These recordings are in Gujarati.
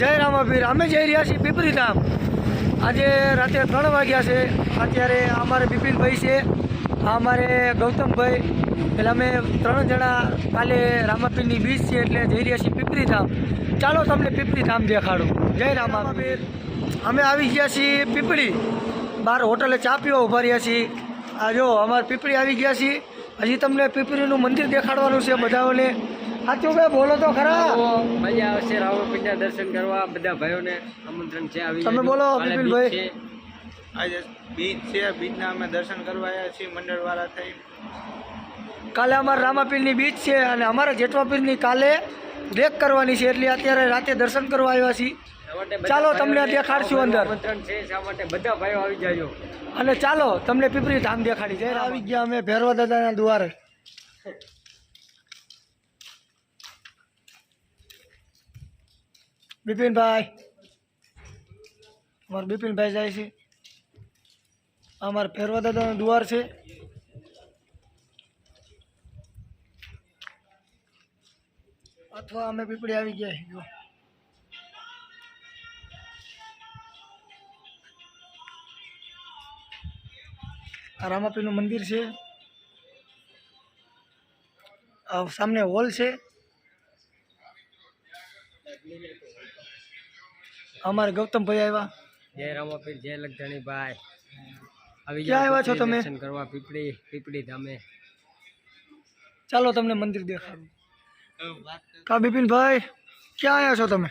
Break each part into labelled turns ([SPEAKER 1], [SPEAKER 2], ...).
[SPEAKER 1] જય રામાપીર અમે જઈ રહ્યા છીએ પીપરી ધામ આજે રાતે ત્રણ વાગ્યા છે. અત્યારે અમારે બિપિનભાઈ છે, અમારે ગૌતમભાઈ. એટલે અમે ત્રણ જણા કાલે રામાપીરની બીચ છે એટલે જઈ રહ્યા છીએ પીપરી ધામ ચાલો તમને પીપરી ધામ દેખાડું. જય રામાભીર અમે આવી ગયા છીએ પીપળી. બહાર હોટલે ચા પીવા ઊભા રહ્યા છીએ. આ જો, અમારે પીપળી આવી ગયા છીએ. હજી તમને પીપળીનું મંદિર દેખાડવાનું છે બધાઓને. સાચું ભાઈ બોલો તો ખરા?
[SPEAKER 2] મજા આવશે. રાવણપીરના દર્શન કરવા. બધા ભાઈઓને આમંત્રણ છે. આવી
[SPEAKER 1] તમે બોલો, બિપિનભાઈ.
[SPEAKER 2] બીચ છે.
[SPEAKER 3] આજે બીચ છે. બીચના અમે દર્શન કરવા આવ્યા છીએ મંડળવાળા થઈ.
[SPEAKER 1] કાલે અમારે રામાપીરની બીચ છે અને અમારે જેઠવાપીરની કાલે રેક કરવાની છે. એટલે અત્યારે રાતે દર્શન કરવા આવ્યા છીએ. ચાલો, તમને દેખાડશું અંદર.
[SPEAKER 2] બધા ભાઈઓ આવી જાજો.
[SPEAKER 1] અને ચાલો તમને પીપળી ધામ દેખાડી. જાય આવી ગયા અમે ભેરવા દાદાના દ્વારે બિપિનભાઈ. અમારે બિપિનભાઈ જાય છે. અમારે ફેરવા દાદાનું દ્વાર છે. અથવા અમે પીપળી આવી ગયા છીએ આ રામાપીનું મંદિર છે. સામને હોલ છે. અમારે ગૌતમભાઈ આવ્યા.
[SPEAKER 2] જય રામાપીર જય લખધણીભાઈ આવી
[SPEAKER 1] ક્યાં આવ્યા છો તમે?
[SPEAKER 2] દર્શન કરવા પીપળી પીપળી ધામે.
[SPEAKER 1] ચાલો તમને મંદિર દેખાડું. કા બિપિનભાઈ ક્યાં આવ્યા છો તમે?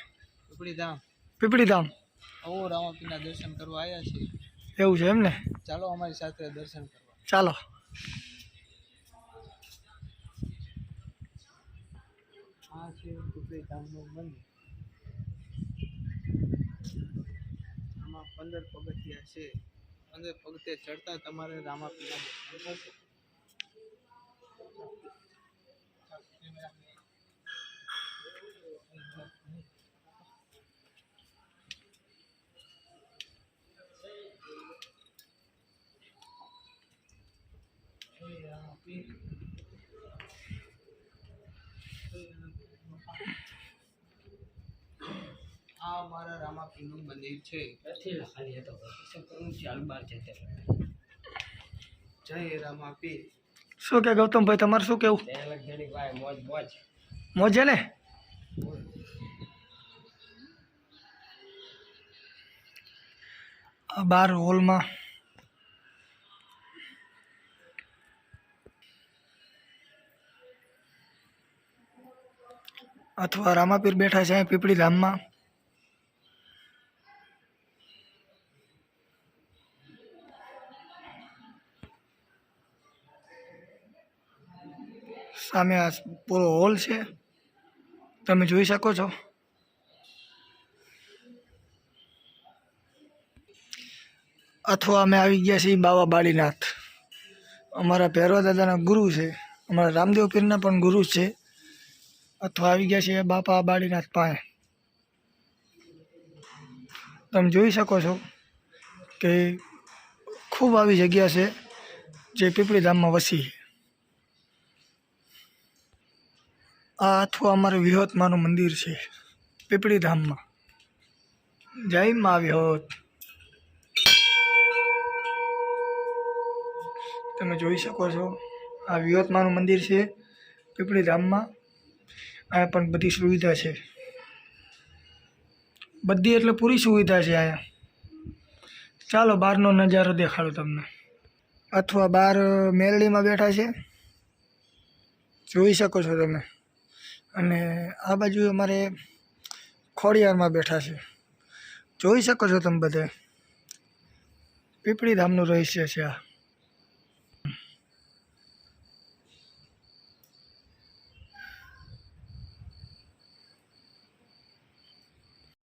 [SPEAKER 3] પીપળી ધામ.
[SPEAKER 1] પીપળી ધામ.
[SPEAKER 3] ઓ રામાપીના દર્શન કરવા આવ્યા છીએ.
[SPEAKER 1] એવું છે એમ ને?
[SPEAKER 3] ચાલો અમારી સાથે દર્શન કરવા.
[SPEAKER 1] ચાલો.
[SPEAKER 3] આ છે ઉપડી ધામનું મંદિર. આમાં પંદર પગથિયા છે. પંદર પગથિયા ચડતા તમારે રામાપીના દર્શન થશે આ અમારા રામાપીરનું મંદિર છે.
[SPEAKER 2] નથી ખાલી હતો કરું? બાર છે તે
[SPEAKER 3] જય રામાપીર
[SPEAKER 1] શું કે ગૌતમભાઈ તમારે શું કેવું?
[SPEAKER 2] લખધણીભાઈ મોજ મોજ.
[SPEAKER 1] મોજે ને? આ બાર હોલમાં. અથવા રામાપીર બેઠા છે અહીં પીપળી ધામમાં. સામે આ પૂરો હોલ છે. તમે જોઈ શકો છો. અથવા અમે આવી ગયા છીએ બાબા બાળીનાથ. અમારા પહેરવા દાદાના ગુરુ છે. અમારા રામદેવ પીરના પણ ગુરુ છે. અથવા આવી ગયા છીએ બાપા બાળીનાથ પાસે. તમે જોઈ શકો છો કે ખૂબ આવી જગ્યા છે જે પીપળી ધામમાં વસી છે. આ અથવા અમારું વિહોતમાનું મંદિર છે, પીપળી ધામમાં. જય મા વિહોત. તમે જોઈ શકો છો, આ વિહોતમાનું મંદિર છે, પીપળી ધામમાં. અહીંયા પણ બધી સુવિધા છે. બધી એટલે પૂરી સુવિધા છે અહીંયા. ચાલો બહારનો નજારો દેખાડો તમને. અથવા બહાર મેલડીમાં બેઠા છે. જોઈ શકો છો તમે. અને આ બાજુ અમારે ખોડિયારમાં બેઠા છે. જોઈ શકો છો તમે બધે. પીપળી ધામનું રહસ્ય છે આ.